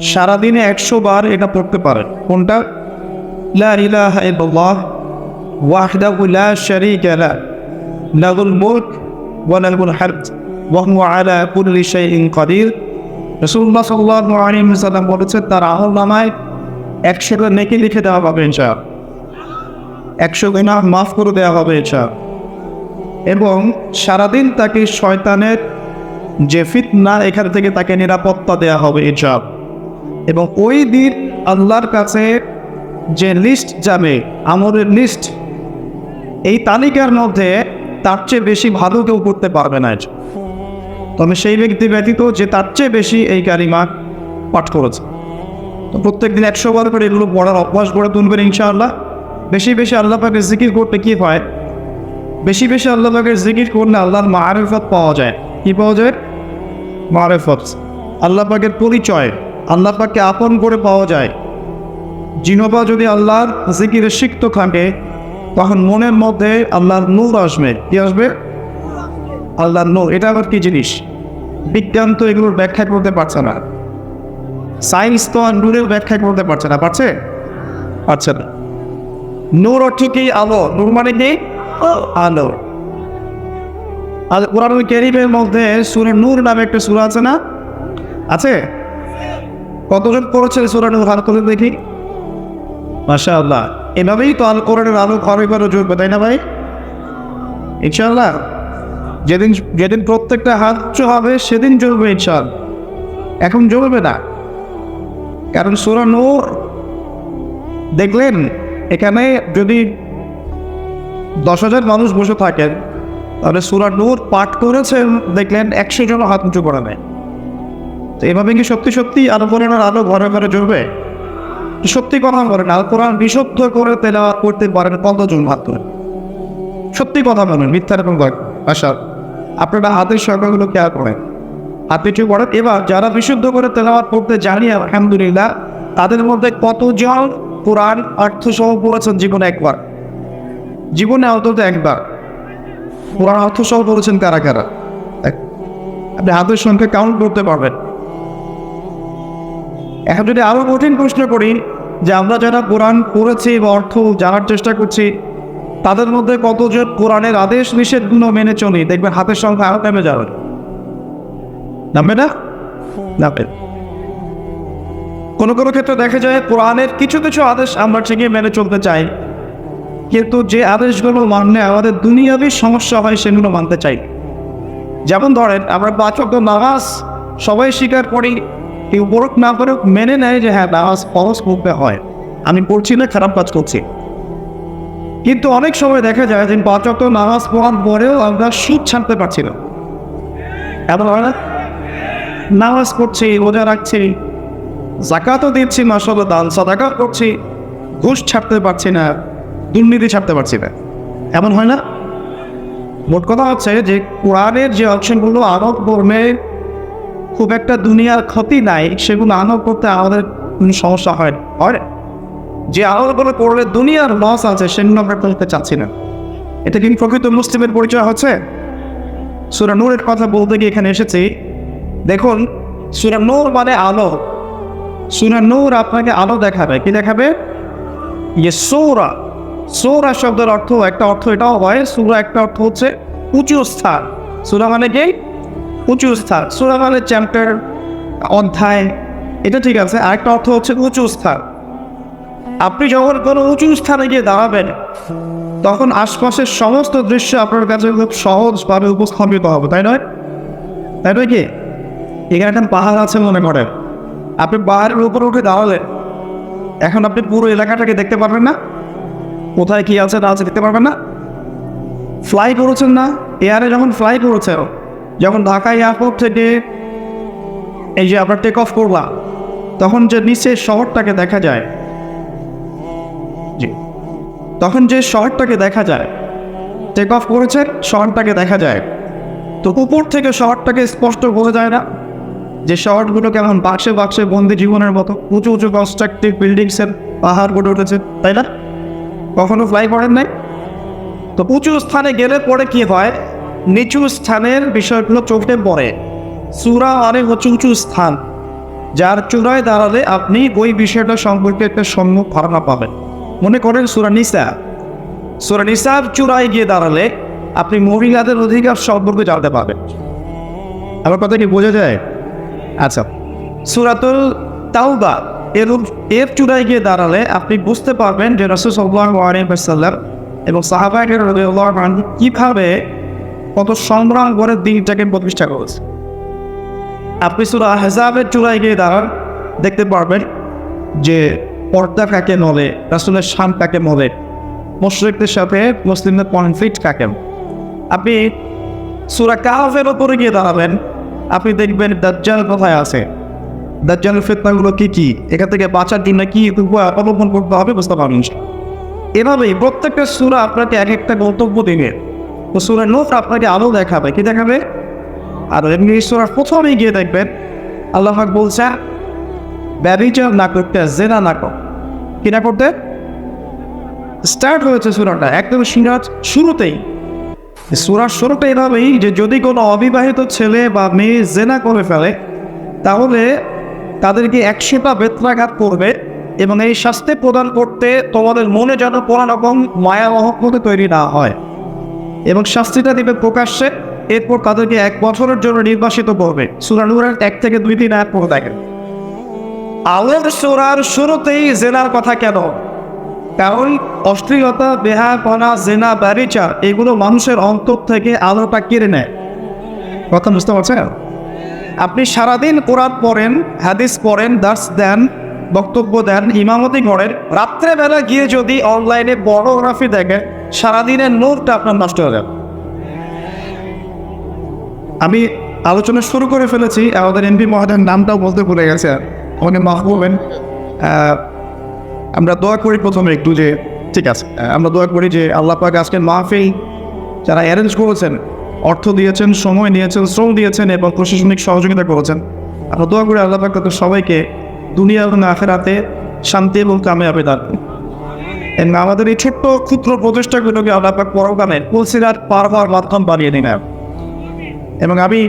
সারাদিনে একশো বার এটা পড়তে পারেন। কোনটা? লা ইলাহা ইল্লাল্লাহ, ওয়াহদাহু লা শারীকা লা, লাহুল মুলক ওয়া লাহুল হামদ, ওয়া হুয়া আলা কুল্লি শাইইন কাদির। রাসূলুল্লাহ সাল্লাল্লাহু আলাইহি ওয়াসাল্লাম বলেছেন, তার আমলনামায় একশো নেকি লিখে দেওয়া হবে ইনশাআল্লাহ। একশো গুনাহ মাফ করে দেওয়া হবে ইনশাআল্লাহ। এবং সারাদিন তাকে শয়তানের যে ফিতনা, এখান থেকে তাকে নিরাপত্তা দেওয়া হবে ইনশাআল্লাহ। এবং ওই দিন আল্লাহর কাছে যে লিস্ট যাবে, আমলের লিস্ট এই তালিকার মধ্যে তার চেয়ে বেশি ভালো কেউ করতে পারবে না। তবে সেই ব্যক্তি ব্যতীত যে তার চেয়ে বেশি এই কারিমা পাঠ করেছে। তো প্রত্যেক দিন একশো বার করে এগুলো পড়ার অভ্যাস গড়ে তুলবেন ইনশাআল্লাহ। বেশি বেশি আল্লাহ জিকির করতে কী হয়? বেশি বেশি আল্লাহ জিকির করলে আল্লাহর মারেফত পাওয়া যায়। কি পাওয়া যায়? মারেফত। আল্লাহ পাকের পরিচয়। আল্লাহ পাককে আপন করে পাওয়া যায়। জিনোবা যদি আল্লাহর জিকিরে সিক্ত থাকে, তখন মনের মধ্যে আল্লাহর নূর আসবে। কি আসবে? আল্লাহর নূর। এটা আবার কি জিনিস? বিজ্ঞান তো এগুলোর ব্যাখ্যা করতে পারছে না। সায়েন্স তো আর নূরের ব্যাখ্যা করতে পারছে না। পারছে? পারছে না। নূর অর্থ কি? আলো। নূর মানে কি? আলো। আর কোরআন কেরিমের মধ্যে সুরে নূর নামে একটা সুরা আছে না? আছে? কতজন পড়েছে সুরা নূর? হাত করে দেখি। মাশা আল্লাহ এভাবেই তো আল কোরআনের আলো ঘরে ঘরে জ্বলবে তাই না ভাই? ইনশাআল্লাহ। যেদিন যেদিন প্রত্যেকটা হাত উঁচু হবে সেদিন জ্বলবে ইনশাল এখন জ্বলবে না। কারণ সুরা নূর, দেখলেন, এখানে যদি দশ হাজার মানুষ বসে থাকেন, তাহলে সুরা নূর পাঠ করেছেন, দেখলেন একশো জন হাত উঁচু করে নেয়। তো এভাবে কি সত্যি সত্যি আলো কোরআনের আলো ঘরে ঘরে জ্বলবে? সত্যি কথা বলেন আল কোরআন বিশুদ্ধ করে তেলাওয়াত করতে পারেন কতজন হাত ধরে সত্যি কথা বলেন, মিথ্যা করেন আশা আপনারা হাতের সংখ্যাগুলো খেয়াল করেন। হাতে ঠিক করেন এবার যারা বিশুদ্ধ করে তেলাওয়াত করতে জানি, আলহামদুলিল্লাহ, তাদের মধ্যে কতজন কোরআন অর্থ সহ পড়েছেন জীবনে একবার? জীবনে অন্তত একবার। কোরআন অর্থ সহ পড়েছেন কারা কারা? আপনি হাতের সংখ্যা কাউন্ট করতে পারবেন। এখন যদি আরও কঠিন প্রশ্ন করি, যে আমরা যারা কোরআন পড়েছি বা অর্থ জানার চেষ্টা করছি, তাদের মধ্যে কতজন কোরআনের আদেশ নিষেধগুলো মেনে চলি? দেখবেন হাতের সংখ্যা আরও নেমে যাবে। নামবে না? নামবে। কোনো কোনো ক্ষেত্রে দেখা যায় কোরআনের কিছু কিছু আদেশ আমরা ঠিকই মেনে চলতে চাই, কিন্তু যে আদেশগুলো মানলে আমাদের দুনিয়াবি সমস্যা হয় সেগুলো মানতে চাই। যেমন ধরেন, আমরা ওয়াক্ত নামাজ সবাই স্বীকার করি কেউ বরক না করে মেনে নেয় যে হ্যাঁ নামাজ ফরজ করতে হয়। আমি পড়ছি না, খারাপ কাজ করছি। কিন্তু অনেক সময় দেখা যায় যে পাঁচ নামাজ পড়ার পরেও আমরা সুদ ছাড়তে পারছি না। এমন হয় না? নামাজ পড়ছি, রোজা রাখছি জাকাতও দিচ্ছি মাসাল্লাহ দান, সাদাকা করছি, ঘুষ ছাড়তে পারছি না, দুর্নীতি ছাড়তে পারছি না। এমন হয় না? মোট কথা হচ্ছে যে কোরআনের যে অপশনগুলো আরোপ করবে খুব একটা দুনিয়ার ক্ষতি নাই, সেগুলো আরোপ করতে আমাদের কোনো সমস্যা হয়। হয়? যে আরোপগুলো করলে দুনিয়ার লস আছে সেগুলো আমরা করতে চাচ্ছি না। এটা কি প্রকৃত মুসলিমের পরিচয় হচ্ছে? সুরা নূরের কথা বলতে গিয়ে এখানে এসেছি। দেখুন, সুরা নূর মানে আলো। সুরা নূর আপনাকে আলো দেখাবে। কি দেখাবে? ইয়ে সৌরা। সৌরা শব্দের অর্থ একটা অর্থ এটাও হয়, সুরা একটা অর্থ হচ্ছে উঁচু স্থান। সুরা মানে কি? উঁচু স্থান। সুরা মানে চ্যাপ্টার অধ্যায়, এটা ঠিক আছে, আরেকটা অর্থ হচ্ছে উঁচু স্থান। আপনি যখন কোনো উঁচু স্থানে গিয়ে দাঁড়াবেন, তখন আশপাশের সমস্ত দৃশ্য আপনার কাছে খুব সহজভাবে উপস্থাপিত হবে, তাই নয়? তাই নয় কি? এখানে একটা পাহাড় আছে মনে করেন। আপনি পাহাড়ের উপরে উঠে দাঁড়ালেন। এখন আপনি পুরো এলাকাটাকে দেখতে পারবেন না। কোথায় কি আছে না আছে দেখতে পারবেন না। ফ্লাই করেছেন না? এয়ারে যখন ফ্লাই করেছেন যখন ঢাকা এয়ারপোর্ট থেকে এই যে আপনার টেক অফ করবা, তখন যে নিচের শহরটাকে দেখা যায়, জি, তখন যে শহরটাকে দেখা যায় টেক অফ করেছেন, শহরটাকে দেখা যায়। তো উপর থেকে শহরটাকে স্পষ্ট বোঝা যায় না যে শহরগুলো কেমন বাক্সে বাক্সে বন্দি জীবনের মতো, উঁচু উঁচু কনস্ট্রাকটিভ বিল্ডিংসের পাহাড় গড়ে উঠেছে, তাই না? কখনো ফ্লাই করেন নাই? তো উঁচু স্থানে গেলে পরে কি হয়? নিচু স্থানের বিষয়গুলো চোখে পড়ে। সুরা অনেক হচ্ছে উঁচু স্থান, যার চূড়ায় দাঁড়ালে আপনি ওই বিষয়টা সম্পর্কে একটা সম্মুখ ধারণা পাবেন। মনে করেন সুরা নিসা। সুরা নিসার চূড়ায় গিয়ে দাঁড়ালে আপনি মহিলাদের অধিকার সম্পর্কে জানতে পারবেন। আমার কথা কি বোঝা যায়? আচ্ছা সুরাতুল তাওবা, এর এর চূড়ায় গিয়ে দাঁড়ালে আপনি বুঝতে পারবেন যে রসুল সাল্লাম এবং সাহাবাহের কীভাবে কত সংগ্রাম করে দিনটাকে প্রতিষ্ঠা করেছে। আপনি সুরা হেজাবের চূড়ায় গিয়ে দাঁড়ান, দেখতে পারবেন যে পর্দা কাকে বলে, রাসুলের শান কাকে বলে, মুশ্রিকদের সাথে মুসলিমদের কনফ্লিক্ট কাকে আপনি সুরা কাহাফের ওপরে গিয়ে দাঁড়াবেন, আপনি দেখবেন দাজ্জাল কোথায় আছে, দাজ্জালের ফেতনাগুলো কী কী, এখান থেকে বাঁচার জন্য কী অবলম্বন করতে হবে বুঝতে পারবেন এভাবেই প্রত্যেকটা সুরা আপনাকে এক একটা গন্তব্য তো সুরা নোট আপনাকে আলো দেখাবে। কি দেখাবে? আর এমনি সুরার প্রথমেই গিয়ে দেখবেন, আল্লাহ বলছে ব্যবচার না করতে, জেনা না কি না করতে? স্টার্ট হয়েছে সুরাটা, একদম সিরাজ শুরুতেই। সুরার শুরুটা এভাবেই যে যদি কোনো অবিবাহিত ছেলে বা মেয়ে জেনা করে ফেলে, তাহলে তাদেরকে একশোটা বেত্রাঘাত করবে এবং এই শাস্তি প্রদান করতে তোমাদের মনে যেন কোনো রকম মায়া মহব্বতে তৈরি না হয়। এবং শাস্তিটা দিবে প্রকাশ্যে। এরপর তাদেরকে এক বছরের জন্য নির্বাসিত করবে। সুরানুরের এক থেকে দুই দিন এক পরে দেখেন। আলের সোরার শুরুতেই জেনার কথা কেন? কারণ অশ্লীলতা বেহাপনা জেনা ব্যারিচা এগুলো মানুষের অন্তর থেকে আলোটা কেড়ে নেয়। কথা বুঝতে পারছেন? আপনি সারাদিন কোরআন পড়েন, হাদিস পড়েন দাস দেন বক্তব্য দেন ইমামতি করেন রাত্রেবেলা গিয়ে যদি অনলাইনে বড়োগ্রাফি দেখে, সারাদিনের নোটটা আপনার নষ্ট হয়ে যাবে। আমি আলোচনা শুরু করে ফেলেছি, আমাদের এমপি মহাদের নামটাও বলতে ভুলে গেছে আমাকে মাহবুবেন আমরা দোয়া করি প্রথমে একটু যে, ঠিক আছে আমরা দোয়া করি যে আল্লাহ পাক আজকে মাহফিল যারা অ্যারেঞ্জ করেছেন, অর্থ দিয়েছেন, সময় নিয়েছেন শ্রম দিয়েছেন এবং প্রশাসনিক সহযোগিতা করেছেন, আমরা দোয়া করি আল্লাহ পাক সবাইকে দুনিয়া এবং আখেরাতে শান্তি এবং কামিয়াবি দান। এবং আমাদের এই ছোট্ট ক্ষুদ্র প্রচেষ্টাগুলোকে আল্লাহ পাক পরকালে কুলসিরার পার হওয়ার মাধ্যম বানিয়ে দিন এবং আমি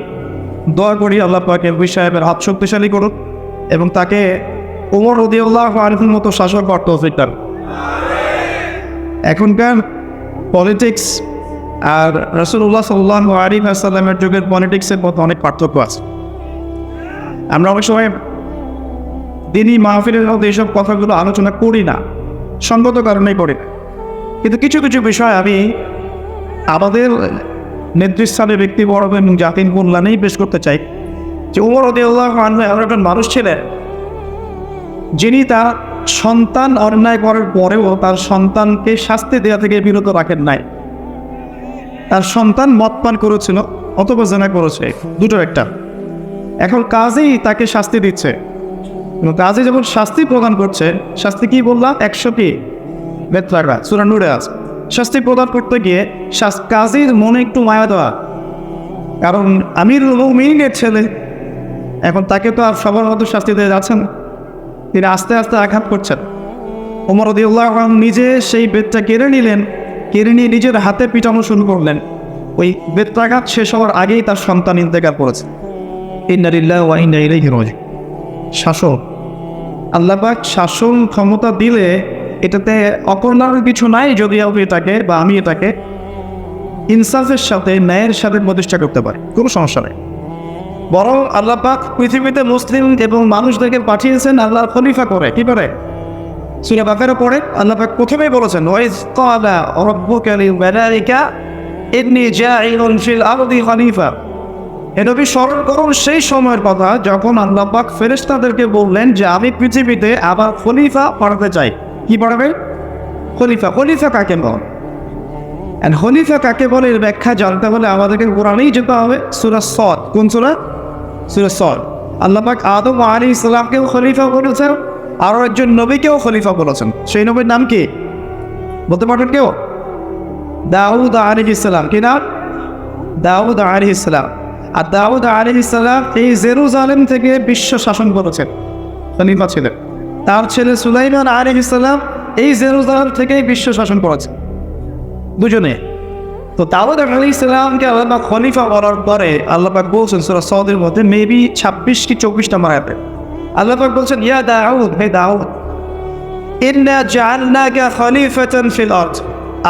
দোয়া করি আল্লাহ পাক এমপি সাহেবের হাত শক্তিশালী করুন এবং তাকে ওমর রদিউল্লাহ আরিফুর মতো শাসক করতে তৌফিক এখনকার পলিটিক্স আর রসুল্লাহ সাল্লাহ আরিফ আসাল্লামের যুগের পলিটিক্সের মধ্যে অনেক পার্থক্য আছে। আমরা অনেক সময় দিনই মাহফিলের মধ্যে এইসব কথাগুলো আলোচনা করি না। সঙ্গত কারণেই করি না। কিন্তু কিছু কিছু বিষয় আমি আমাদের নেতৃস্থানীয় ব্যক্তিবর্গ এবং জাতির কল্যাণেই পেশ করতে চাই। যে উমর উদ্দিউল্লাহ এমন একজন মানুষ ছিলেন, যিনি তার সন্তান অন্যায় করার পরেও তার সন্তানকে শাস্তি দেওয়া থেকে বিরত রাখেন নাই। তার সন্তান মদ পান করেছিল, অথবা জেনা করেছে, দুটো একটা। এখন কাজেই তাকে শাস্তি দিচ্ছে। কাজে যখন শাস্তি প্রদান করছে, শাস্তি কি বললাম একশো কি? বেতলাগা সুরা নুরে আস শাস্তি প্রদান করতে গিয়ে কাজীর মনে একটু মায়া দেওয়া। কারণ আমির মিনিটের ছেলে, এখন তাকে তো আর সবার মতো শাস্তি দিয়ে যাচ্ছেন তিনি আস্তে আস্তে আঘাত করছেন। ওমর রদিউল্লাহ নিজে সেই বেদটা কেড়ে নিলেন, কেড়ে নিয়ে নিজের হাতে পিটানো শুরু করলেন। ওই বেত্রাঘাত শেষ হওয়ার আগেই তার সন্তান ইন্তেকাল করেছে। ইন্নারিল্লাহ ওয়া ইন্না ইলাইহি রাজিউন। শাসক আল্লাপাক শাসন ক্ষমতা দিলে এটাতে অকল্যাণের কিছু নাই যদি আমি এটাকে বা আমি এটাকে ইনসাফের সাথে, ন্যায়ের সাথে প্রতিষ্ঠা করতে পারি। কোনো সমস্যা নেই। বরং আল্লাপাক পৃথিবীতে মুসলিম এবং মানুষদেরকে পাঠিয়েছেন আল্লাহ খলিফা করে। কি করে? সুরা বাকেরও পড়ে আল্লাপাক প্রথমেই বলেছেন, ওয়াইজ ক্বালা রাব্বুকা লিল মালাইকা, ইন্নী জাইলুন ফিল আরদি খলিফা। নবী, স্মরণ করুন সেই সময়ের কথা যখন আল্লাহ পাক ফেরেশতাদেরকে বললেন যে, আমি পৃথিবীতে আবার খলিফা পড়াতে চাই। কি পড়াবে খলিফা খলিফা কাকে বল? অ্যান্ড খলিফা কাকে বলে এর ব্যাখ্যা জানতে হলে আমাদেরকে কোরআনেই যেতে হবে। সুরা সদ, কোন সুরা? সুরা সদ। আল্লাহ পাক আদম আলী ইসলামকেও খলিফা বলেছেন, আরও একজন নবীকেও খলিফা বলেছেন। সেই নবীর নাম কি? বলতে পারবেন কেউ? দাউদ আলী ইসলাম। কি নাম? দাউদ আলী ইসলাম। আর দাউদ আলী ইসলাম এই জেরুজালেম থেকে বিশ্ব শাসন করেছেন খলিফা ছিলেন তার ছেলে সুলাইমান আলী ইসলাম এই জেরুজালেম থেকেই বিশ্ব শাসন করেছেন দুজনে। তো দাউদ আলী ইসলামকে আল্লাহ খলিফা করার পরে আল্লাহ পাক বলছেন, সুরা সৌদের মধ্যে মেবি ছাব্বিশ কি চব্বিশটা মারাতে আল্লাহ পাক বলছেন, ইয়া দাউদ, হে দাউদ, ইন্না জাআলনাকা খলিফাতান ফিল আরদ।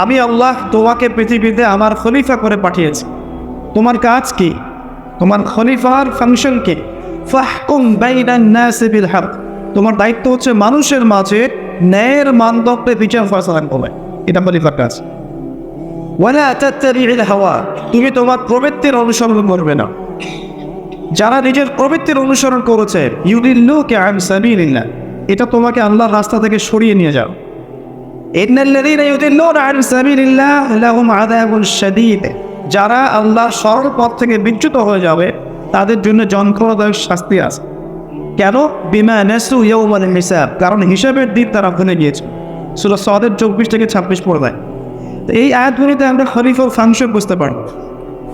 আমি আল্লাহ তোমাকে পৃথিবীতে আমার খলিফা করে পাঠিয়েছি। তোমার কাজ কি? তোমার খলিফার ফাংশন কি ফাহকুম বিল হক, তোমার দায়িত্ব হচ্ছে মানুষের মাঝে ন্যায়ের মানদণ্ডে বিচার ফয়সালা করবে। এটা খলিফার কাজ। ওয়ালা তাত্তাবি'ল হাওয়া, তুমি তোমার প্রবৃত্তির অনুসরণ করবে না। যারা নিজের প্রবৃত্তির অনুসরণ করেছে, ইউদিল্লুকে আন সাবিলিল্লাহ, এটা তোমাকে আল্লাহর রাস্তা থেকে সরিয়ে নিয়ে যাও। ইন্নাল্লাযীনা ইউদিল্লুনা আন সাবিলিল্লাহ, লাহুম আযাবুন শাদীদ। যারা আল্লাহ সরল পথ থেকে বিচ্যুত হয়ে যাবে, তাদের জন্য যন্ত্রণাদায়ক শাস্তি আছে। কেন? বিমা নেসু ইয়াউমাল হিসাব। কারণ হিসাবের দিন তারা ভুলে গিয়েছে। সূরা সদের চব্বিশ থেকে ছাব্বিশ পড়ে দেয় তো এই আয়াতগুলিতে আমরা খলিফা ফাংশন বুঝতে পারব।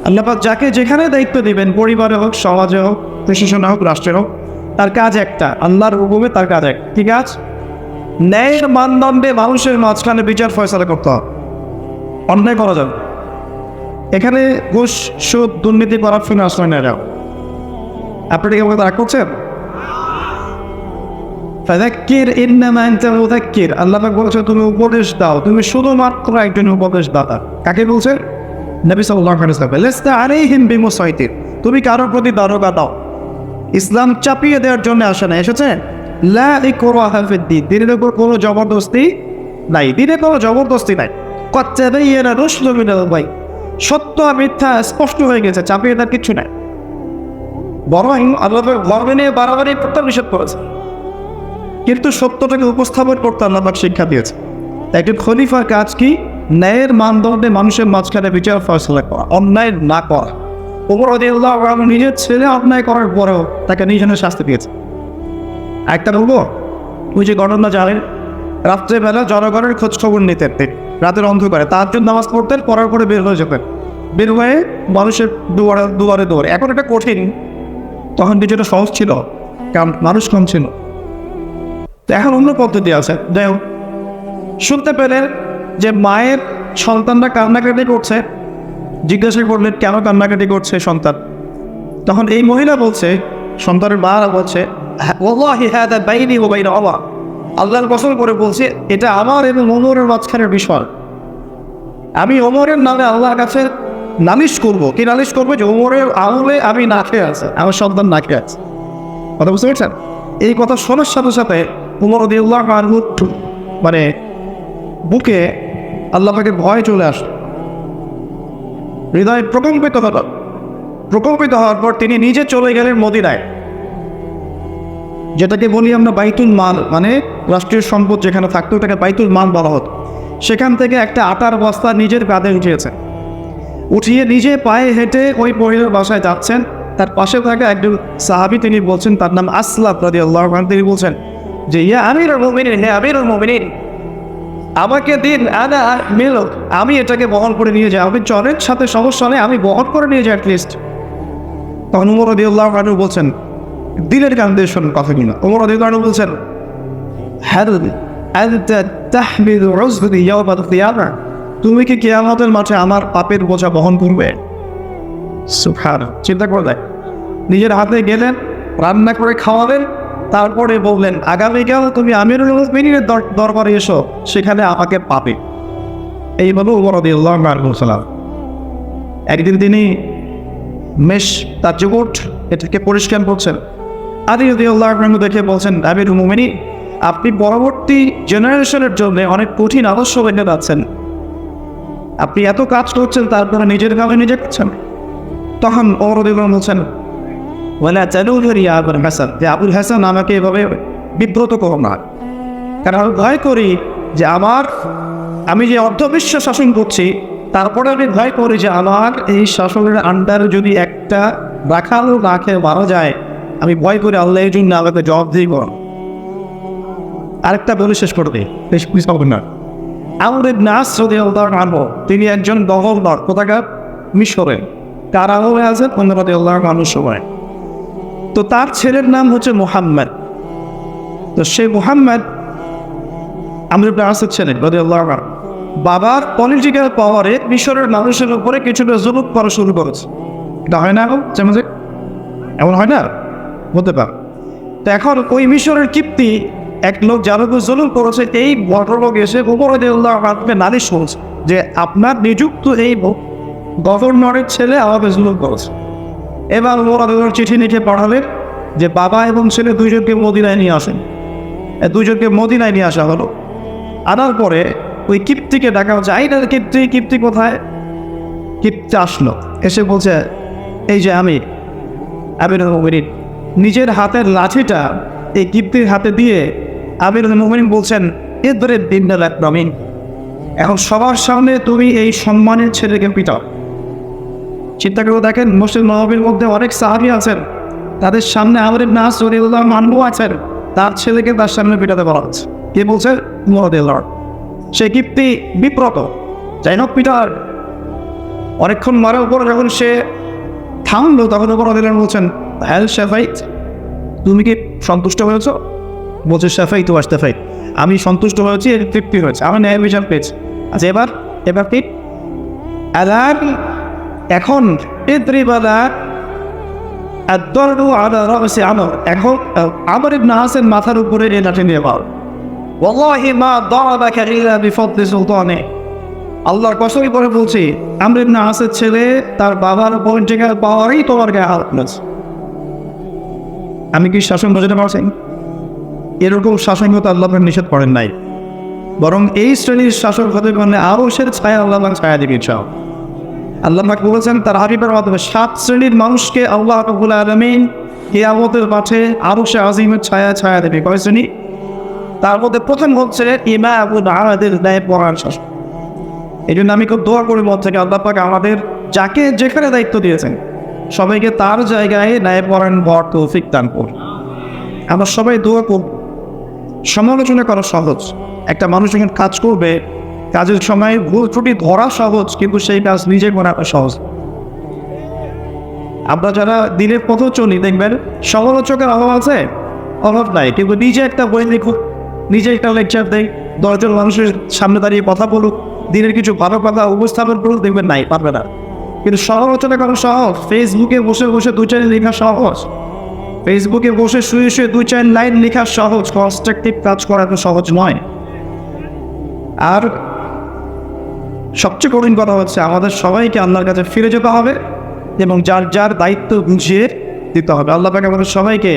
আল্লাপাক যাকে যেখানে দায়িত্ব দিবেন, পরিবারে হোক, সমাজে হোক, প্রশাসনে হোক, রাষ্ট্রে হোক, তার কাজ একটা। আল্লাহর হুকুমে তার কাজ এক। কি কাজ? ন্যায়ের মানদণ্ডে মানুষের মাঝখানে বিচার ফয়সালা করতে হবে। অন্যায় করা যাবে এখানে ঘুষ, সুদ, দুর্নীতি করাপশনে আশ্রয় নেওয়া যাও আপনি কি আমাকে রাগ করছেন? ফাদাক্কির ইন্নামা আনতা মুযাক্কির। আল্লাহ পাক বলেছে তুমি উপদেশ দাও। তুমি শুধুমাত্র একজন উপদেশ দাতা কাকে বলছে নবী সাল্লাল্লাহু আলাইহি ওয়াসাল্লাম লেস্তা আলাইহিম বিমুসাইতির। তুমি কারোর প্রতি দারোগা দাও। ইসলাম চাপিয়ে দেওয়ার জন্য আসে না। এসেছে, লা ইকরাহা ফিদ্দিন দিনের উপর কোনো জবরদস্তি নাই। দিনে কোনো জবরদস্তি নাই। কচ্চাবাইয়ানা রুশদু মিনাল গায় সত্য আর মিথ্যা স্পষ্ট হয়ে গেছে, চাপিয়ে তার কিছু নাই। বরং আল্লাহ ধর্ম নিয়ে বাড়াবাড়ি প্রত্যাগ নিষেধ করেছে। কিন্তু সত্যটাকে উপস্থাপন করতে আল্লাহ শিক্ষা দিয়েছে। একটি খলিফার কাজ কি? ন্যায়ের মানদণ্ডে মানুষের মাঝখানে বিচার ফয়সলা করা, অন্যায় না করা। ওপর আল্লাহ নিজের ছেলে অন্যায় করার পরেও তাকে নিজের শাস্তি দিয়েছে। একটা বলব, ওই যে গণনা জানেন, রাত্রেবেলা জনগণের খোঁজ খবর নিতেন তিনি। রাতের অন্ধকারে। জন্য নামাজ পড়তেন, পড়ার পরে বের হয়ে যেতেন। বের হয়ে মানুষের দুয়ারে দুয়ারে দুয়ারে এখন এটা কঠিন। তখন কিছুটা সহজ ছিল, কারণ মানুষ কম ছিল। তো এখন অন্য পদ্ধতি আছে। হোক, শুনতে পেলেন যে মায়ের সন্তানরা কান্নাকাটি করছে, জিজ্ঞাসা করলেন কেন কান্নাকাটি করছে সন্তান? তখন এই মহিলা বলছে, সন্তানের মা বলছে আল্লাহ। আল্লাহর কসম করে বলছে, এটা আমার এবং ওমরের মাঝখানের বিষয়। আমি ওমরের নামে আল্লাহর কাছে নালিশ করব। কি নালিশ করব? যে ওমরের আমলে আমি না খেয়ে আছে, আমার সন্তান না খেয়ে আছে। কথা বুঝতে পেরেছেন? এই কথা শোনার সাথে সাথে উমর উদ্দিল্লাহ মানে বুকে আল্লাহ পাকের ভয় চলে আসলো। হৃদয় প্রকম্পিত হল। প্রকম্পিত হওয়ার পর তিনি নিজে চলে গেলেন মদিনায়। যেটাকে বলি আমরা বাইতুল মাল মানে রাষ্ট্রীয় সম্পদ যেখানে থাকতো, ওটাকে বাইতুল মাল বলা হতো। সেখান থেকে একটা আটার বস্তা নিজের কাঁধে উঠিয়েছে। উঠিয়ে নিজে পায়ে হেঁটে ওই মহিলার বাসায় যাচ্ছেন। তার পাশে থাকা একজন সাহাবি, তিনি বলছেন, তার নাম আসলাফ রাদি আল্লাহ তিনি বলছেন যে, ইয়া আমির মোমিনিন, হে আমির মোমিনিন, আমাকে দিন আনা মিল আমি এটাকে বহন করে নিয়ে যাই। আমি চলের সাথে সমস্যা নেই, আমি বহন করে নিয়ে যাই অ্যাটলিস্ট তখন উমর রদি আল্লাহ বলছেন দিলের কান দিয়ে শোনেন কথা কিনা। ওমর অধিকার বলছেন হ্যাঁ তুমি কি কেয়ামতের মাঠে আমার পাপের বোঝা বহন করবে? সুফার চিন্তা করে দেয় নিজের হাতে গেলেন, রান্না করে খাওয়াবেন তারপরে বললেন, আগামীকাল তুমি আমিরুল মিনিরের দরবারে এসো, সেখানে আমাকে পাবে। এই বলো উমরদুল্লাহাম একদিন তিনি মেষ, তার যুগট এটাকে পরিষ্কার করছেন। আদি যদি আল্লাহ দেখে বলছেন আবির মুমিনী আপনি পরবর্তী জেনারেশনের জন্য অনেক কঠিন আদর্শ রেখে যাচ্ছেন। আপনি এত কাজ করছেন তারপরে নিজের কামে নিজে করছেন। তখন ওরদিন বলছেন বলে চালু ধরি আবুল হাসান, যে আবুল হাসান আমাকে এভাবে বিব্রত করো না। কারণ আমি ভয় করি যে আমার, আমি যে অর্ধবিশ্ব শাসন করছি, তারপরে আমি ভয় করি যে আমার এই শাসনের আন্ডারে যদি একটা রাখাল না খেয়ে মারা যায় আমি ভয় করে আল্লাহ এই জন্য আমাকে জবাব করো আরেকটা বলে শেষ করে দিই বেশ কিছু হবে না। আমাদের নাস যদি আল্লাহ আনব তিনি একজন গভর্নর কোথাকার? মিশরে। তার আহমে আছেন আল্লাহ মানুষ সময়। তো তার ছেলের নাম হচ্ছে মোহাম্মদ। তো সেই মোহাম্মদ আমাদের আসের ছেলে রদি আল্লাহ বাবার পলিটিক্যাল পাওয়ারে মিশরের মানুষের উপরে কিছুটা জুলুপ করা শুরু করেছে। এটা হয় না এখন? যেমন এমন হয় না? হতে পারে। তো এখন ওই মিশরের কীর্তি, এক লোক যার উপর জুলুম করেছে, এই ভদ্রলোক এসে উপরদুল্লাহ হাতমে নালিশ করছে যে আপনার নিযুক্ত এই গভর্নরের ছেলে আমাকে জুলুম করেছে। এবার ওরা চিঠি লিখে পাঠালেন যে বাবা এবং ছেলে দুইজনকে মদিনায় নিয়ে আসেন। দুইজনকে মদিনায় নিয়ে আসা হলো। আনার পরে ওই কীর্তিকে ডাকা হচ্ছে। আইনার কীর্তি কীর্তি কোথায়? কীর্তি আসলো। এসে বলছে, এই যে আমি আমির নিজের হাতের লাঠিটা এই কীর্তির হাতে দিয়ে আমির মোমিনিন বলছেন, এ ধরে দিনদাল এখন সবার সামনে তুমি এই সম্মানের ছেলেকে পিটাও। চিন্তা করে দেখেন মুসলিম নবাবের মধ্যে অনেক সাহাবি আছেন, তাদের সামনে আমাদের নাস জরিউল্লাহ মানবু আছেন, তার ছেলেকে তার সামনে পিটাতে বলা হচ্ছে। কে বলছে? মোহাম্মদ সে কীর্তি বিব্রত যাই হোক পিটার। অনেকক্ষণ মারার উপর যখন সে থামলো, তখন উপর দিলেন বলছেন হ্যাল শেফাইত তুমি কি সন্তুষ্ট হয়েছ? বলছে শেফাই তো আস্তেফাই আমি সন্তুষ্ট হয়েছি তৃপ্তি হয়েছে, আমার ন্যায় বিচার পেয়েছি। আচ্ছা এবার এবার কি? আলার এখন আমর এখন আমর ইবনে হাসান মাথার উপরে এই লাঠি নিয়ে মার ওয়াল্লাহি মা দারাবাকা ইল্লা বিফদলি সুলতানে। আল্লাহর কসম করে বলছি, আমর ইবনে হাসান ছেলে তার বাবার পয়েন্টিংয়ের পাওয়ারই তোমার গায়ে হাত আমি কি শাসন বোঝাতে পারছি এরকম শাসন হতে আল্লাহ নিষেধ করেন নাই। বরং এই শ্রেণির শাসক হতে পারলে আরও সে ছায়া আল্লাহ ছায়া দিবে চাও আল্লাহ বলেছেন, তার হাবিবের মাধ্যমে সাত শ্রেণির মানুষকে আল্লাহ রবুল আলমিন কেয়ামতের মাঠে আরও সে আজিমের ছায়া ছায়া দেবে। কয় শ্রেণি? তার মধ্যে প্রথম হচ্ছে ইমা আবু আহাদের ন্যায় পড়ার শাসক এই জন্য আমি খুব দোয়া করি মত থেকে আল্লাহ পাক আমাদের যাকে যেখানে দায়িত্ব দিয়েছেন সবাইকে তার জায়গায় ন্যায় পড়ান বর তৌফিক দান করুন। আমরা সবাই দোয়া করব। সমালোচনা করা সহজ। একটা মানুষ যখন কাজ করবে, কাজের সময় ভুল ত্রুটি ধরা সহজ, কিন্তু সেই কাজ নিজে করা সহজ। আমরা যারা দিনের পথ চলি, দেখবেন সমালোচকের অভাব আছে, অভাব নাই। কিন্তু নিজে একটা বই লিখুক, নিজে একটা লেকচার দেয় দশজন মানুষের সামনে দাঁড়িয়ে কথা বলুক, দিনের কিছু ভালো কথা উপস্থাপন করুক, দেখবেন নাই, পারবে না। কিন্তু সমালোচনা করা সহজ। ফেসবুকে বসে বসে দু চার লেখা সহজ। ফেসবুকে বসে শুয়ে শুয়ে দুই চার লাইন লেখা সহজ। কনস্ট্রাকটিভ কাজ করা তো সহজ নয়। আর সবচেয়ে কঠিন কথা হচ্ছে, আমাদের সবাইকে আল্লাহর কাছে ফিরে যেতে হবে এবং যার যার দায়িত্ব বুঝিয়ে দিতে হবে। আল্লাহ পাকে আমাদের সবাইকে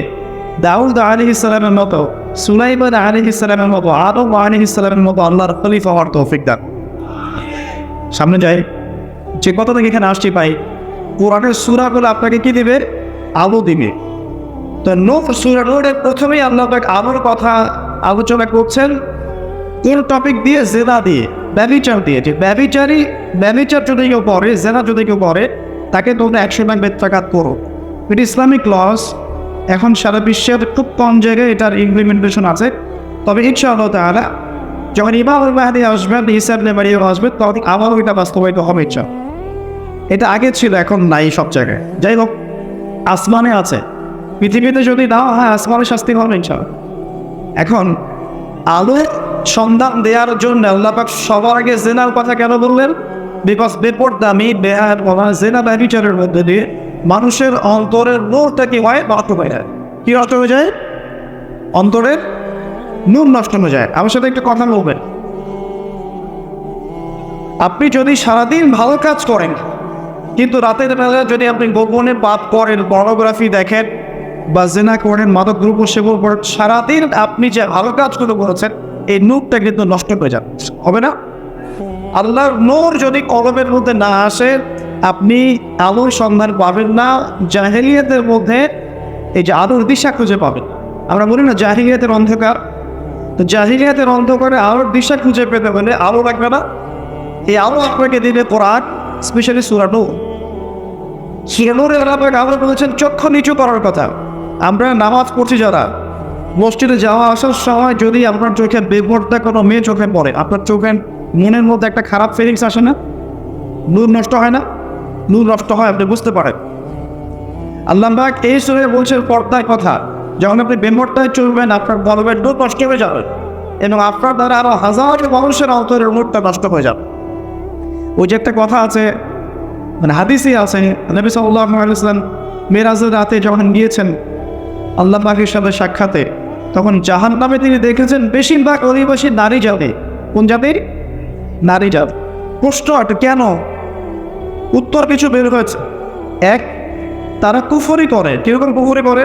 দাউদ আলী ইসলামের মতো, সুলাইমান আলী ইসলামের মতো, আদম আলী ইসলামের মতো আল্লাহর খলিফা হওয়ার তৌফিক দান। সামনে যাই। যে কথা থেকে এখানে আসছি পাই কোরআনের সুরাগুলো আপনাকে কি দিবে? আলো দিবে। তো নো সুরা নোটের প্রথমেই আল্লাহ পাক আলোর কথা আলোচনা করছেন। কোন টপিক দিয়ে? জেনা দিয়ে ব্যবিচার দিয়ে। যে ব্যবিচারই ব্যবিচার যদি কেউ পড়ে জেনা যদি কেউ পড়ে তাকে তোমরা একশো ভাগ বেত্রাঘাত করো। এটা ইসলামিক লস এখন সারা বিশ্বের খুব কম জায়গায় এটার ইমপ্লিমেন্টেশন আছে। তবে ইচ্ছা ইনশাআল্লাহ তাহলে যখন ইমাম মাহাদি আসবেন হিসাব নেবারিও আসবে তখন আমারও এটা বাস্তবায়িত হবে ইচ্ছা এটা আগে ছিল, এখন নাই সব জায়গায়। যাই হোক, আসমানে আছে। পৃথিবীতে যদি না হয় আসমানে শাস্তি হবে ইনশাআল্লাহ। এখন আলো সন্ধান দেওয়ার জন্য আল্লাপাক সবার আগে জেনার কথা কেন বললেন? বিকজ বেপর দামি বেহার বলা জেনা ব্যবচারের মধ্যে দিয়ে মানুষের অন্তরের নূরটা কি হয় নষ্ট হয়ে যায়। কি নষ্ট হয়ে যায়? অন্তরের নূর নষ্ট হয়ে যায়। আমার সাথে একটা কথা বলবেন। আপনি যদি সারাদিন ভালো কাজ করেন কিন্তু রাতের বেলা যদি আপনি গোপনে পাপ করেন পর্নোগ্রাফি দেখেন বা জেনা করেন, মাদক দ্রব্য সেবন করেন, সারাদিন আপনি যে ভালো কাজগুলো করেছেন, এই নূরটা কিন্তু নষ্ট হয়ে যাবে। হবে না? আল্লাহর নূর যদি কলমের মধ্যে না আসে, আপনি আলোর সন্ধান পাবেন না, জাহেলিয়াতের মধ্যে এই যে আলোর দিশা খুঁজে পাবেন। আমরা বলি না জাহিলিয়াতের অন্ধকার। তো জাহিলিয়াতের অন্ধকারে আলোর দিশা খুঁজে পেতে হলে আলো লাগবে না। এই আলো আপনাকে দিলে কোরআন। স্পেশালি সুরানো সুরানোর এলাকায় আমরা বলেছেন চক্ষু নিচু করার কথা। আমরা নামাজ পড়ছি যারা, মসজিদে যাওয়া আসার সময় যদি আপনার চোখে বেপরদা কোনো মেয়ে চোখে পড়ে, আপনার চোখে মনের মধ্যে একটা খারাপ ফিলিংস আসে না? নূর নষ্ট হয় না? নূর নষ্ট হয়, আপনি বুঝতে পারেন। আল্লাহবাক এই সময় বলছেন পর্দায় কথা, যখন আপনি বেমরটায় চলবেন, আপনার গল্পের নূর নষ্ট হয়ে যাবে। এবং আপনার দ্বারা আরও হাজার মানুষের অন্তরের নূরটা নষ্ট হয়ে যাবে। ওই যে একটা কথা আছে মানে হাদিসই আছে, নবী সাল্লাহ আলাইসলাম মেরাজের রাতে যখন গিয়েছেন আল্লাহ পাকের সাথে সাক্ষাতে, তখন জাহান নামে তিনি দেখেছেন বেশিরভাগ অধিবাসী নারী যাবে কোন জাতির নারী যাবে প্রশ্ন একটা কেন? উত্তর কিছু বের হয়েছে। এক, তারা কুফরি করে। কীরকম কুফরি করে।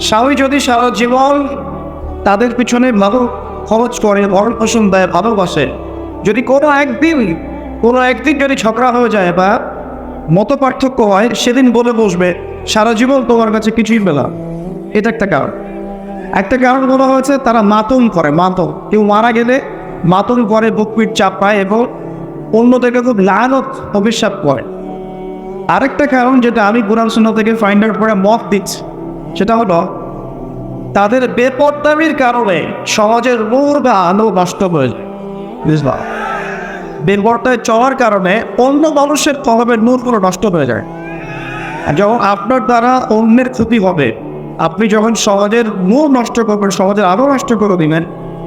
স্বামী যদি সারা জীবন তাদের পিছনে ভালো খরচ করে ভরণ পোষণ দেয়, ভালোবাসে, যদি কোনো একদিন কোনো একদিন যদি ঝগড়া হয়ে যায় বা মত পার্থক্য হয়, সেদিন বলে বসবে, সারা জীবন তোমার কাছে কিছুই পেলাম এটা একটা কারণ। একটা কারণ বলা হয়েছে, তারা মাতম করে, মাতম। কেউ মারা গেলে মাতম করে, বুকপিট চাপ পায় এবং অন্যদেরকে খুব লানত অভিশাপ করে। আরেকটা কারণ যেটা আমি কোরআন শূন্য থেকে ফাইন্ড আউট করে মত দিচ্ছি, সেটা হলো তাদের বেপরদামির কারণে সমাজের নূর বা আলো নষ্ট হয়ে যায়। বুঝলা বেপরদায় চলার কারণে অন্য মানুষের কলমের নূরগুলো নষ্ট হয়ে যায়। যখন আপনার দ্বারা অন্যের ক্ষতি হবে, আপনি যখন সমাজের নূর নষ্ট করবেন, সমাজের আলো নষ্ট করে দিবেন,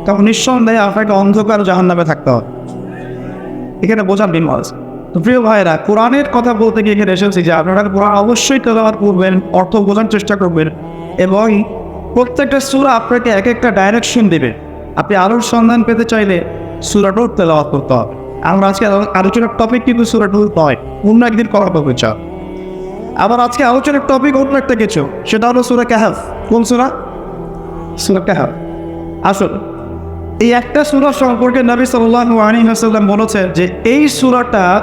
তখন নিঃসন্দেহে আপনাকে অন্ধকার জাহান নামে থাকতে হবে। এখানে বোঝার বিমল তো প্রিয় ভাইরা কোরআনের কথা বলতে গিয়ে এখানে এসেছি যে আপনারা কোরআন অবশ্যই তেলাওয়াত করবেন, অর্থ বোঝার চেষ্টা করবেন এবং প্রত্যেকটা সুরা আপনাকে এক একটা ডাইরেকশন দেবে। আপনি আলোর সন্ধান পেতে চাইলে সুরাটোর তেলাওয়াত করতে হবে। আমরা আজকে আলোচনার টপিক কিন্তু সুরাটোর নয়। অন্য একদিন করা হবে চা আবার আজকে আলোচনার টপিক অন্য একটা কিছু। সেটা হলো সুরা কাহাফ। কোন সুরা? সুরা কাহাফ। আসুন। এই একটা সুরা সম্পর্কে নবী সাল্লাহ আলী হাসাল্লাম বলেছেন যে, এই সুরাটা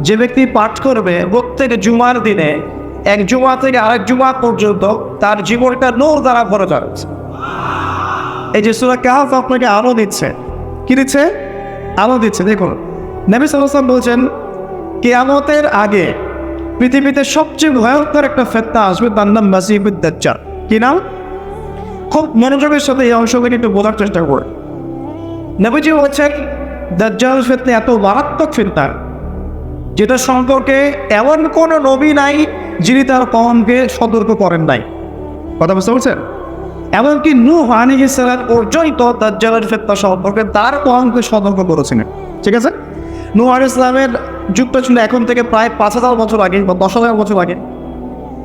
যে ব্যক্তি পাঠ করবে প্রত্যেক জুমার দিনে, এক জুমা থেকে আরেক জুমা পর্যন্ত তার জীবনটা নূর দ্বারা ভরে যাবে। এই যে সুরা কাহাফ আপনাকে আলো দিচ্ছে। কি দিচ্ছে? আলো দিচ্ছে, দেখুন। নবী সাল্লাম বলছেন, কেয়ামতের আগে পৃথিবীতে সবচেয়ে ভয়ঙ্কর একটা ফেত্তা আসবে, তার নাম মাসিবুদ দাজ্জাল কি নাম? খুব মনোযোগের সাথে এই অংশগুলি একটু বোঝার চেষ্টা করে নবীজি বলছেন, দাজ্জাল ফিতনা এত মারাত্মক ফিতনা, যেটা সম্পর্কে এমন কোনো নবী নাই যিনি তার কমকে সতর্ক করেন নাই। কথা বুঝতে পারছেন? এমনকি নূ হানি ইসলাম পর্যন্ত দাজ্জালের ফিতনা সম্পর্কে তার কমকে সতর্ক করেছিলেন। ঠিক আছে? নূ আল ইসলামের যুগটা ছিল এখন থেকে প্রায় পাঁচ হাজার বছর আগে বা দশ হাজার বছর আগে।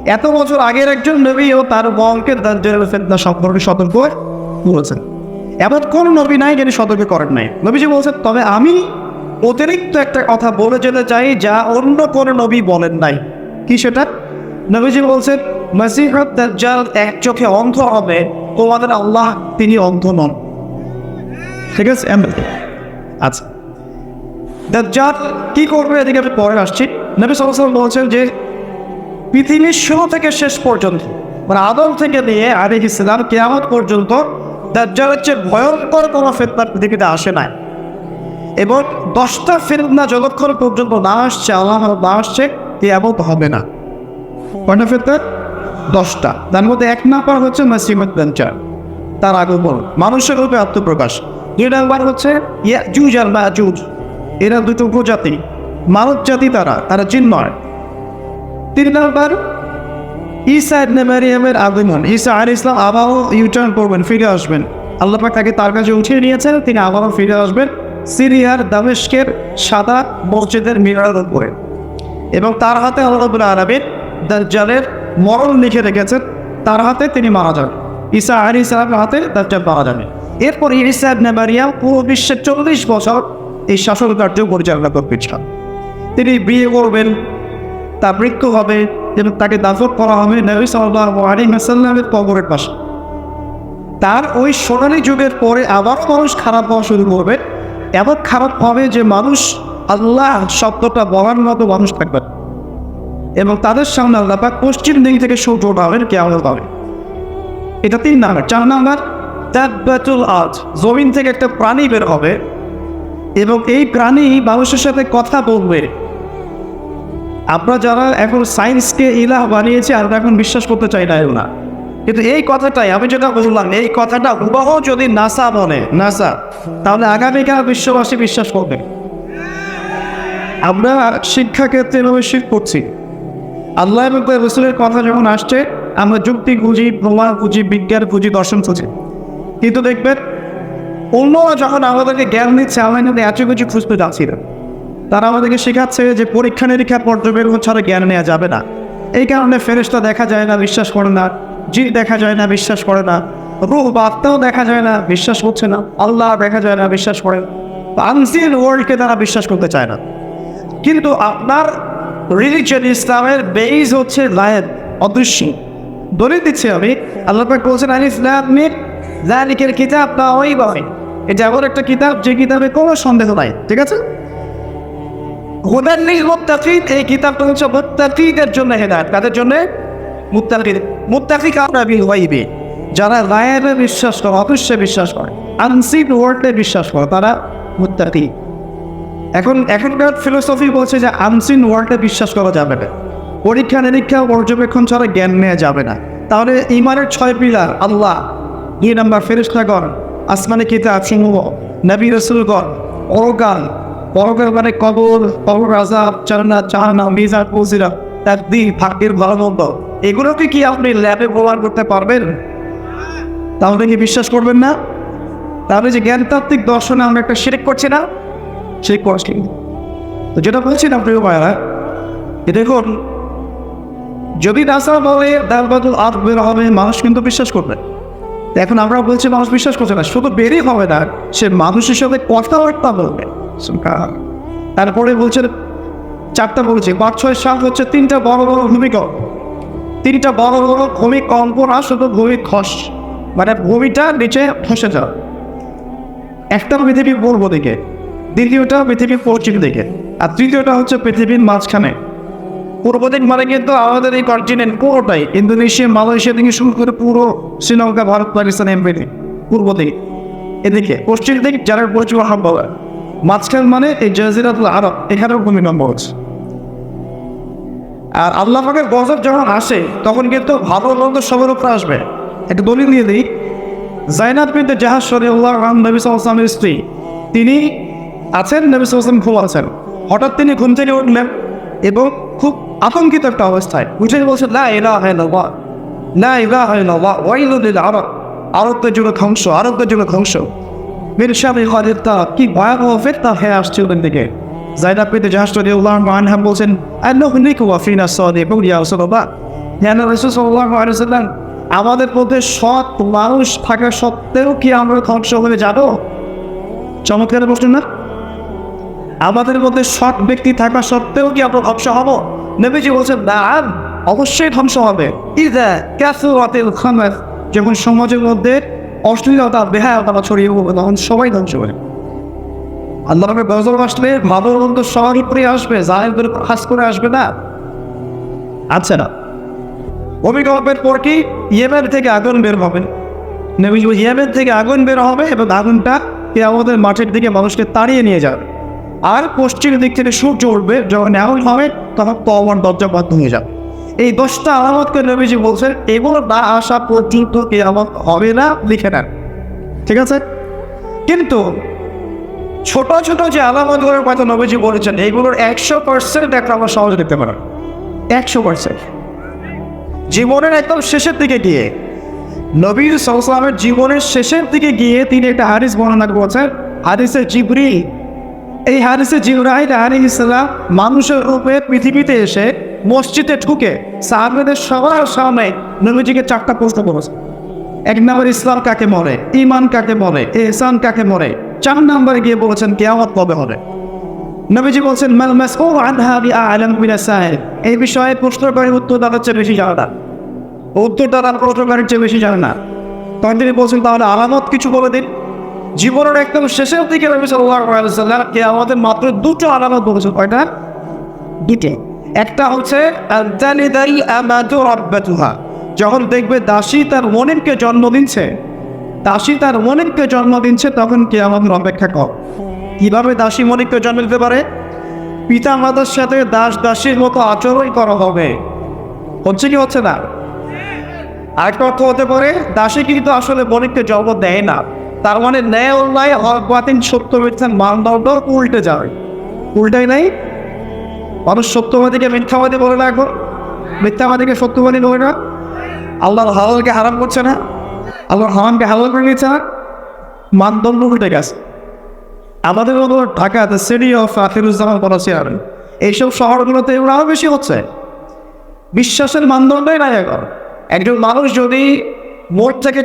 এত বছর আগের একজন নবীও তার বংকে দাজ্জালের ফিতনা সম্পর্কে সতর্ক করেছেন। এমন কোন নবী নাই যিনি সতর্ক করেন নাই। নবীজি বলছেন, তবে আমি অতিরিক্ত একটা কথা বলে যেতে চাই যা অন্য কোনো নবী বলেন নাই। কি সেটা? নবীজি বলছেন মাসিহত দাজ্জাল এক চোখে অন্ধ হবে, তোমাদের আল্লাহ তিনি অন্ধ নন। ঠিক আছে আচ্ছা। দাজ্জাল কি করবে এদিকে আমি পরে আসছি। নবী সাল্লাল্লাহু বলছেন যে, পৃথিবীর শুরু থেকে শেষ পর্যন্ত মানে আদম থেকে নিয়ে আলী ইসলাম কেয়ামত পর্যন্ত, দাজ্জালের চেয়ে ভয়ঙ্কর কোনো ফেতনা পৃথিবীতে আসে নাই। এবং দশটা ফেতনা যতক্ষণ পর্যন্ত না আসছে, আল্লাহ না আসছে, কেয়ামত হবে না। কয়টা ফেতনা? দশটা। তার মধ্যে এক নাম্বার হচ্ছে মাসিমত দাজ্জাল তার আগমন মানুষের রূপে আত্মপ্রকাশ। দুই নাম্বার হচ্ছে ইয়াজুজ আর এরা দুটো প্রজাতি মানব জাতি তারা তারা চিন্ময় তিন নাম্বার, ঈসা ইবনে মারিয়ামের আগমন। ঈসা আল ইসলাম আবারও ইউটার্ন করবেন, ফিরে আসবেন। আল্লাহ পাক তাকে তার কাছে উঠিয়ে নিয়েছেন, তিনি আবারও ফিরে আসবেন সিরিয়ার দামেস্কের সাদা মসজিদের মিনারের উপরে। এবং তার হাতে আল্লাহ আরবের দাজ্জালের মরণ লিখে রেখেছেন, তার হাতে তিনি মারা যাবেন ঈসা আলী ইসলামের হাতে দাজ্জাল মারা যাবে। এরপর ইবনে মারিয়াম পুরো বিশ্বের চল্লিশ বছর এই শাসন কার্য পরিচালনা করবেন তিনি বিয়ে করবেন, তার মৃত্যু হবে এবং তাকে দাফন করা হবে নবী ওয়াসাল্লামের কবরের পাশে। তার ওই সোনালি যুগের পরে আবার মানুষ খারাপ হওয়া শুরু করবে, এমন খারাপ হবে যে মানুষ আল্লাহ শব্দটা বলার মতো মানুষ থাকবে না। এবং তাদের সামনে আল্লাহ পাক পশ্চিম দিক থেকে সূর্য উঠাবেন কেমন পাবে এটা তিন নাম্বার। চার নাম্বার দাব্বাতুল আজ জমিন থেকে একটা প্রাণী বের হবে এবং এই প্রাণী মানুষের সাথে কথা বলবে। আমরা যারা এখন সায়েন্সকে ইলাহ বানিয়েছি, আমরা এখন বিশ্বাস করতে চাই না না কিন্তু এই কথাটাই, আমি যেটা বললাম, এই কথাটা হুবহ যদি নাসা বলে, নাসা, তাহলে আগামীকাল বিশ্ববাসী বিশ্বাস করবে। আমরা শিক্ষাক্ষেত্রে এভাবে শিখ করছি। আল্লাহ এবং তার রসুলের কথা যখন আসছে, আমরা যুক্তি খুঁজি, প্রমাণ খুঁজি, বিজ্ঞান খুঁজি, দর্শন খুঁজি। কিন্তু দেখবেন, অন্যরা যখন আমাদেরকে জ্ঞান দিচ্ছে, আমরা কিন্তু এত কিছু খুঁজতে যাচ্ছি না। তারা আমাদেরকে শেখাচ্ছে যে পরীক্ষা নিরীক্ষা পর্যবেক্ষণ ছাড়া জ্ঞান নেওয়া যাবে না। এই কারণে ফেরেশতা দেখা যায় না, বিশ্বাস করে না, জিন দেখা যায় না, বিশ্বাস করে না, রুহ বা আত্মাও দেখা যায় না, বিশ্বাস করছে না, আল্লাহ দেখা যায় না, বিশ্বাস করে না। আনসিন ওয়ার্ল্ডকে তারা বিশ্বাস করতে চায় না। কিন্তু আপনার রিলিজিয়ন ইসলামের বেইজ হচ্ছে লায়েন অদৃশ্য। দলিল দিচ্ছি আমি। আল্লাহ পাক বলছেন আল ইসলামের জালিকের কিতাব না ওই বয় এটা এমন একটা কিতাব যে কিতাবে কোনো সন্দেহ নাই, ঠিক আছে? হুদাল্লিল মুত্তাকিন, এই কিতাবটা হচ্ছে মুত্তাকিদের জন্য হেদায়েত। কাদের জন্য? মুত্তাকিদ মুত্তাকি কারা বিল গায়বে। যারা গায়েবে বিশ্বাস করে অবশ্যই বিশ্বাস করে আনসিন ওয়ার্ল্ডে বিশ্বাস করে, তারা মুত্তাকি এখন এখনকার ফিলোসফি বলছে যে আনসিন ওয়ার্ল্ডে বিশ্বাস করা যাবে না। পরীক্ষা, নিরীক্ষা, পর্যবেক্ষণ ছাড়া জ্ঞান নেওয়া যাবে না। তাহলে ইমানের ছয় পিলার, আল্লাহ, দুই নাম্বার ফেরিস্তাগণ আসমানে কিতাব সমূহ? নবী রসুলগণ, পরকাল পরকাল মানে কবর কবর আজাব চান্না চাহানা মিজান পৌঁছিরা তার দিন ভাগ্যের ভালো মন্দ এগুলোকে কি আপনি ল্যাবে প্রমাণ করতে পারবেন? তাহলে কি বিশ্বাস করবেন না? তাহলে যে জ্ঞানতাত্ত্বিক দর্শনে আমরা একটা শিরিক করছি না? সেই করছি তো যেটা বলছিলাম প্রিয় ভাইরা দেখুন, যদি নাসা বলে দাল বাদল আট বের হবে, মানুষ কিন্তু বিশ্বাস করবে। এখন আমরা বলছি মানুষ বিশ্বাস করছে না, শুধু বেরই হবে না, সে মানুষের সাথে কথাবার্তা বলবে। তারপরে বলছে চারটা বলছে, পাঁচ, ছয়, সাত হচ্ছে তিনটা বড় বড় ভূমিকম্প। তিনটা বড় বড় ভূমিকম্প না, শুধু ভূমি খস মানে ভূমিটা নিচে খসে যাও একটা পৃথিবীর বলব দিকে দ্বিতীয়টা পৃথিবীর পশ্চিম দিকে, আর তৃতীয়টা হচ্ছে পৃথিবীর মাঝখানে। পূর্ব দিক মানে কিন্তু আমাদের এই কন্টিনেন্ট পুরোটাই, ইন্দোনেশিয়া, মালয়েশিয়া থেকে শুরু করে পুরো শ্রীলঙ্কা, ভারত, পাকিস্তান এমপিনি পূর্ব দিক এদিকে, পশ্চিম দিক যারা পশ্চিম সম্ভব মাঝখান মানে এই জাজিরাতুল আরব, এখানেও ভূমিকম্প হচ্ছে। আর আল্লাহ পাকের গজব যখন আসে, তখন কিন্তু ভালো মন্দ সবার উপরে আসবে। একটা দলিল দিয়ে দিই জাইনাত বিন্দু জাহাজ শরীউল্লাহ রাম নবী সাল্লামের স্ত্রী, তিনি আছেন? নবী সাল্লাম আছেন হঠাৎ তিনি ঘুম থেকে উঠলেন এবং খুব আতঙ্কিত একটা অবস্থায় উঠে বলছেন, লা ইলাহা ইল্লাল্লাহ, লা ইলাহা ইল্লাল্লাহ ওয়াইলুল লিল আরব। আরবদের জন্য ধ্বংস। আরবদের জন্য ধ্বংস মিরশামি খালিদা কি ভয়াবহ ফেতনা হয়ে আসছে ওদের দিকে। জাইনাব পেতে জাহাজ শরীউল্লাহ আনহাম বলছেন আল্লাহ নিকু ওয়াফিনা সাদিকুন ইয়া রাসূলুল্লাহ। হ্যাঁ রাসূল সাল্লাল্লাহু আলাইহি ওয়াসাল্লাম, আমাদের মধ্যে সৎ মানুষ থাকা সত্ত্বেও কি আমরা ধ্বংস হয়ে যাব? চমৎকার প্রশ্ন না? আমাদের মধ্যে সৎ ব্যক্তি থাকা সত্ত্বেও কি আমরা ধ্বংস হব? নবীজি বলছেন না অবশ্যই ধ্বংস হবে। ইদা ক্যাসুরাতিল খামাস যখন সমাজের মধ্যে অশ্লীলতা, বেহায়তা ছড়িয়ে পড়বে, তখন সবাই ধ্বংস হবে। আল্লাহ রবের গজব আসলে ভালো মন্দ সবার উপরে আসবে জাহেদের খাস করে আসবে না। আচ্ছা না। ভূমিকম্পের পর কি ইয়েমেন থেকে আগুন বের হবে? নবীজি ইয়েমেন থেকে আগুন বের হবে এবং আগুনটা কে আমাদের মাঠের দিকে মানুষকে তাড়িয়ে নিয়ে যাবে। আর পশ্চিম দিক থেকে সূর্য উঠবে, যখন এমন হবে, তখন তো আমার দরজা বন্ধ হয়ে যাবে। এই দশটা আলামতকে নবীজি বলছেন, এগুলো না আসা পর্যন্ত কে আমার হবে না, লিখে নেন। ঠিক আছে? কিন্তু ছোট ছোট যে আলামতগুলোর কথা নবীজি বলেছেন এইগুলোর একশো পার্সেন্ট একটা আমরা সহজে দেখতে পারেন একশো পার্সেন্ট জীবনের একদম শেষের দিকে গিয়ে নবীর সালামের জীবনের শেষের দিকে গিয়ে তিনি একটা হারিস বর্ণনা করেছেন হারিসে জিবরি এই হারিসে জিবরাইল আলী ইসলাম মানুষের রূপে পৃথিবীতে এসে মসজিদে ঢুকে সাহাবেদের সবার সামনে নবীজিকে চারটা প্রশ্ন করেছে। এক নম্বর, ইসলাম কাকে মরে ইমান কাকে মরে এহসান কাকে মরে চার নম্বরে গিয়ে বলেছেন, কেয়ামত কবে হবে? নবীজি বলছেন এই বিষয়ে প্রশ্নকারীর উত্তর দেওয়ার চেয়ে বেশি জানে না। উত্তর দেওয়ার প্রশ্নকারীর চেয়ে বেশি জানে না। তখন তিনি বলছেন, তাহলে আলামত কিছু বলে দিন। জীবনের একদম শেষের দিকে নবী ওয়াসাল্লাম কে আমাদের মাত্র দুটো আলামত বলেছে কয়টা? দুটো। একটা হচ্ছে যখন দেখবে দাসী তার মনিবকে জন্ম দিচ্ছে, দাসী তার মনিবকে জন্ম দিচ্ছে, তখন কে আমাদের অপেক্ষা কর। কীভাবে দাসী মনিবকে জন্ম দিতে পারে? পিতা মাতার সাথে দাস দাসীর মতো আচরণ করা হবে। হচ্ছে কি, হচ্ছে না? আরেকটা অর্থ হতে পারে, দাসী কিন্তু আসলে মনিবকে জন্ম দেয় না। তার মানে ন্যায় অন্যায় হক বাতিল সত্য মিথ্যার মানদণ্ড উল্টে যাবে উল্টাই নাই? মানুষ সত্যবাদীকে মিথ্যাবাদী বলে না এখন। মিথ্যাবাদীকে সত্যবাদী বলে না। আল্লাহর হালালকে হারাম করছে না। আল্লাহর হারামকে হালাল করে নিচ্ছে না। মানদণ্ড উল্টে গেছে। আমাদের মতো ঢাকা দ্য সিটি অফ আফিরুজ্জামান পড়াশিয়ার এইসব শহরগুলোতে এগুলো আরও বেশি হচ্ছে। বিশ্বাসের মানদণ্ডই নাই এখন। একজন মানুষ যদি মোট থেকে